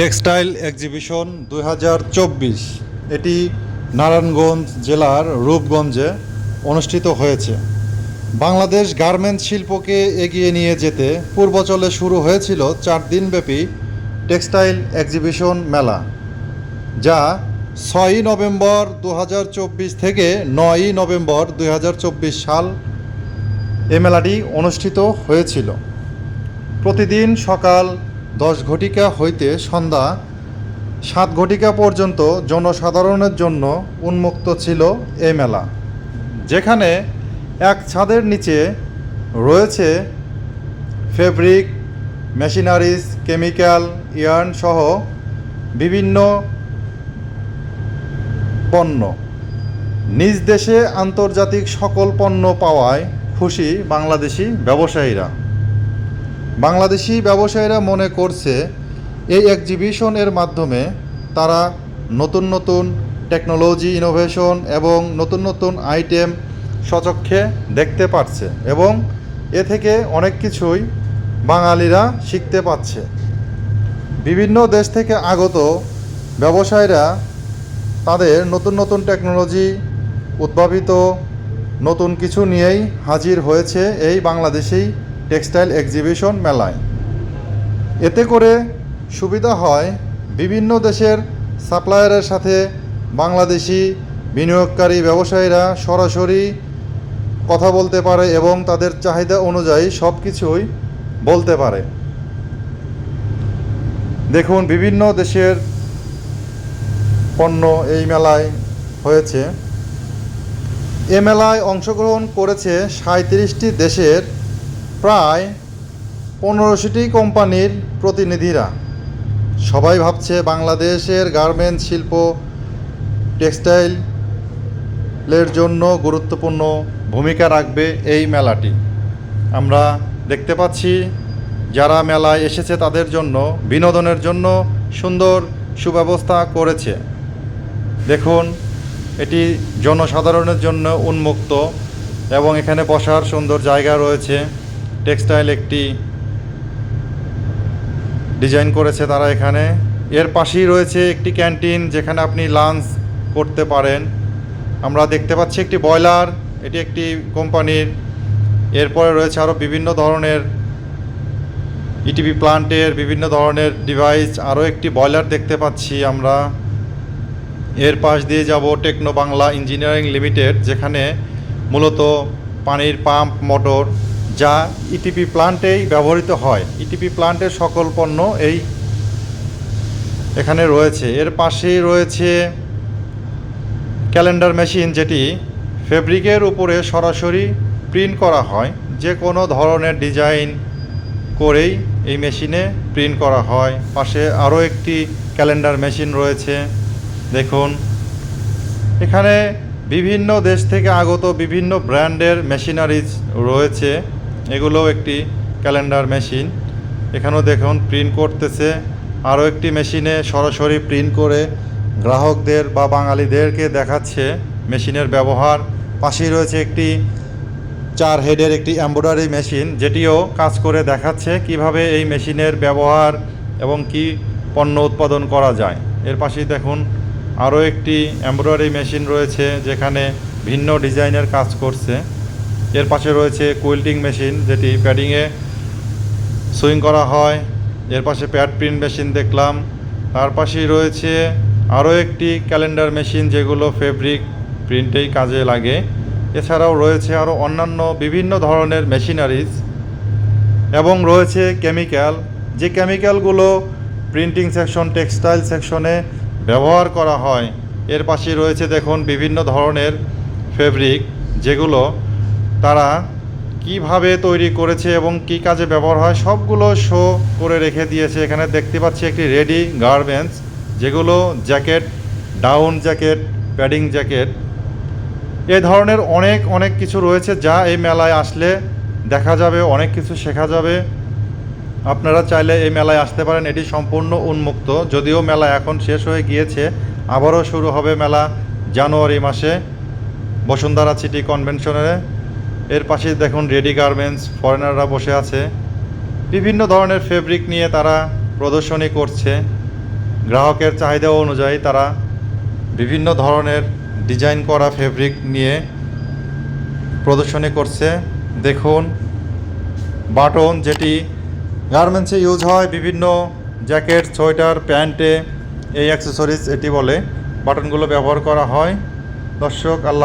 Textile exhibition দু হাজার চব্বিশ। এটি নারায়ণগঞ্জ জেলার রূপগঞ্জে অনুষ্ঠিত হয়েছে। বাংলাদেশ গার্মেন্টস শিল্পকে এগিয়ে নিয়ে যেতে পূর্বচলে শুরু হয়েছিল চার দিনব্যাপী টেক্সটাইল এক্সিবিশন মেলা, যা ছয়ই নভেম্বর দু হাজার চব্বিশ থেকে নয়ই নভেম্বর দু হাজার চব্বিশ সাল এ মেলাটি অনুষ্ঠিত হয়েছিল। প্রতিদিন সকাল দশ ঘটিকা হইতে সন্ধ্যা সাত ঘটিকা পর্যন্ত জনসাধারণের জন্য উন্মুক্ত ছিল এই মেলা, যেখানে এক ছাদের নিচে রয়েছে ফেব্রিক, মেশিনারিজ, কেমিক্যাল, ইয়ার্ন সহ বিভিন্ন পণ্য। নিজ দেশে আন্তর্জাতিক সকল পণ্য পাওয়ায় খুশি বাংলাদেশি ব্যবসায়ীরা। বাংলাদেশি ব্যবসায়ীরা মনে করছে, এই এক্সিবিশন এর মাধ্যমে তারা নতুন নতুন টেকনোলজি ইনোভেশন এবং নতুন নতুন আইটেম সচক্ষে দেখতে পারছে এবং এ থেকে অনেক কিছুই বাঙালিরা শিখতে পাচ্ছে বিভিন্ন দেশ থেকে আগত ব্যবসায়ীরা তাদের নতুন নতুন টেকনোলজি উদ্ভাবিত নতুন কিছু নিয়েই হাজির হয়েছে এই বাংলাদেশি টেক্সটাইল এক্সিবিশন মেলায়। এতে করে সুবিধা হয় বিভিন্ন দেশের সাপ্লায়ারের সাথে বাংলাদেশি বিনিয়োগকারী ব্যবসায়ীরা সরাসরি কথা বলতে পারে এবং তাদের চাহিদা অনুযায়ী সব কিছুই বলতে পারে। দেখুন, বিভিন্ন দেশের পণ্য এই মেলায় হয়েছে। এ মেলায় অংশগ্রহণ করেছে সাঁত্রিশটি দেশের প্রায় পনেরোশোটি কোম্পানির প্রতিনিধিরা। সবাই ভাবছে বাংলাদেশের গার্মেন্টস শিল্প, টেক্সটাইলের জন্য গুরুত্বপূর্ণ ভূমিকা রাখবে এই মেলাটি। আমরা দেখতে পাচ্ছি, যারা মেলায় এসেছে তাদের জন্য, বিনোদনের জন্য সুন্দর সুব্যবস্থা করেছে। দেখুন, এটি জনসাধারণের জন্য উন্মুক্ত এবং এখানে বসার সুন্দর জায়গা রয়েছে। টেক্সটাইল একটি ডিজাইন করেছে তারা এখানে। এর পাশেই রয়েছে একটি ক্যান্টিন যেখানে আপনি লাঞ্চ করতে পারেন। আমরা দেখতে পাচ্ছি একটি বয়লার এটি একটি কোম্পানির। এরপরে রয়েছে আরও বিভিন্ন ধরনের ইটিভি প্লান্টের বিভিন্ন ধরনের ডিভাইস আরও একটি বয়লার দেখতে পাচ্ছি আমরা। এর পাশ দিয়ে যাব টেকনো বাংলা ইঞ্জিনিয়ারিং লিমিটেড, যেখানে মূলত পানির পাম্প, মোটর যা ইটিপি প্লান্টেই ব্যবহৃত হয়। ইটিপি প্লান্টের সকল পণ্য এই এখানে রয়েছে। এর পাশেই রয়েছে ক্যালেন্ডার মেশিন যেটি ফেব্রিকের উপরে সরাসরি প্রিন্ট করা হয়। যে কোনো ধরনের ডিজাইন করেই এই মেশিনে প্রিন্ট করা হয়। পাশে আরও একটি ক্যালেন্ডার মেশিন রয়েছে। দেখুন, এখানে বিভিন্ন দেশ থেকে আগত বিভিন্ন ব্র্যান্ডের মেশিনারিজ রয়েছে। এগুলো একটি ক্যালেন্ডার মেশিন। এখানেও দেখুন প্রিন্ট করতেছে। আরও একটি মেশিনে সরাসরি প্রিন্ট করে গ্রাহকদের বা বাঙালিদেরকে দেখাচ্ছে মেশিনের ব্যবহার। পাশেই রয়েছে একটি চার হেডের একটি এমব্রয়ডারি মেশিন যেটিও কাজ করে দেখাচ্ছে কীভাবে এই মেশিনের ব্যবহার এবং কি পণ্য উৎপাদন করা যায়। এর পাশেই দেখুন, আরও একটি এমব্রয়ডারি মেশিন রয়েছে, যেখানে ভিন্ন ডিজাইনের কাজ করছে। এর পাশে রয়েছে কুইল্টিং মেশিন, যেটি প্যাডিংয়ে সুইং করা হয়। এর পাশে প্যাড প্রিন্ট মেশিন দেখলাম। তার পাশেই রয়েছে আরও একটি ক্যালেন্ডার মেশিন, যেগুলো ফেব্রিক প্রিন্টেই কাজে লাগে। এছাড়াও রয়েছে আরও অন্যান্য বিভিন্ন ধরনের মেশিনারিজ এবং রয়েছে কেমিক্যাল। যে কেমিক্যালগুলো প্রিন্টিং সেকশন, টেক্সটাইল সেকশনে ব্যবহার করা হয়, এর পাশে রয়েছে দেখুন বিভিন্ন ধরনের ফেব্রিক, যেগুলো তারা কীভাবে তৈরি করেছে এবং কি কাজে ব্যবহার হয়, সবগুলো শো করে রেখে দিয়েছে। এখানে দেখতে পাচ্ছি একটি রেডি গার্মেন্টস যেগুলো jacket down jacket padding jacket এ ধরনের অনেক অনেক কিছু রয়েছে যা এই মেলায় আসলে দেখা যাবে, অনেক কিছু শেখা যাবে। আপনারা চাইলে এই মেলায় আসতে পারেন, এটি সম্পূর্ণ উন্মুক্ত। যদিও মেলা এখন শেষ হয়ে গিয়েছে, আবারও শুরু হবে মেলা জানুয়ারি মাসে বসুন্ধরা সিটি কনভেনশনে। এর পাশে দেখুন রেডি গার্মেন্টস, ফরেনাররা বসে আছে। বিভিন্ন ধরনের ফেব্রিক নিয়ে তারা প্রদর্শনী করছে। গ্রাহকের চাহিদা অনুযায়ী তারা বিভিন্ন ধরনের ডিজাইন করা ফেব্রিক নিয়ে প্রদর্শনী করছে। দেখুন, বাটন যেটি গার্মেন্টসে ইউজ হয়, বিভিন্ন জ্যাকেট, সোয়েটার, প্যান্টে, এই অ্যাক্সেসরিজ এটি বলে বাটনগুলো ব্যবহার করা হয়। দর্শক, আল্লাহ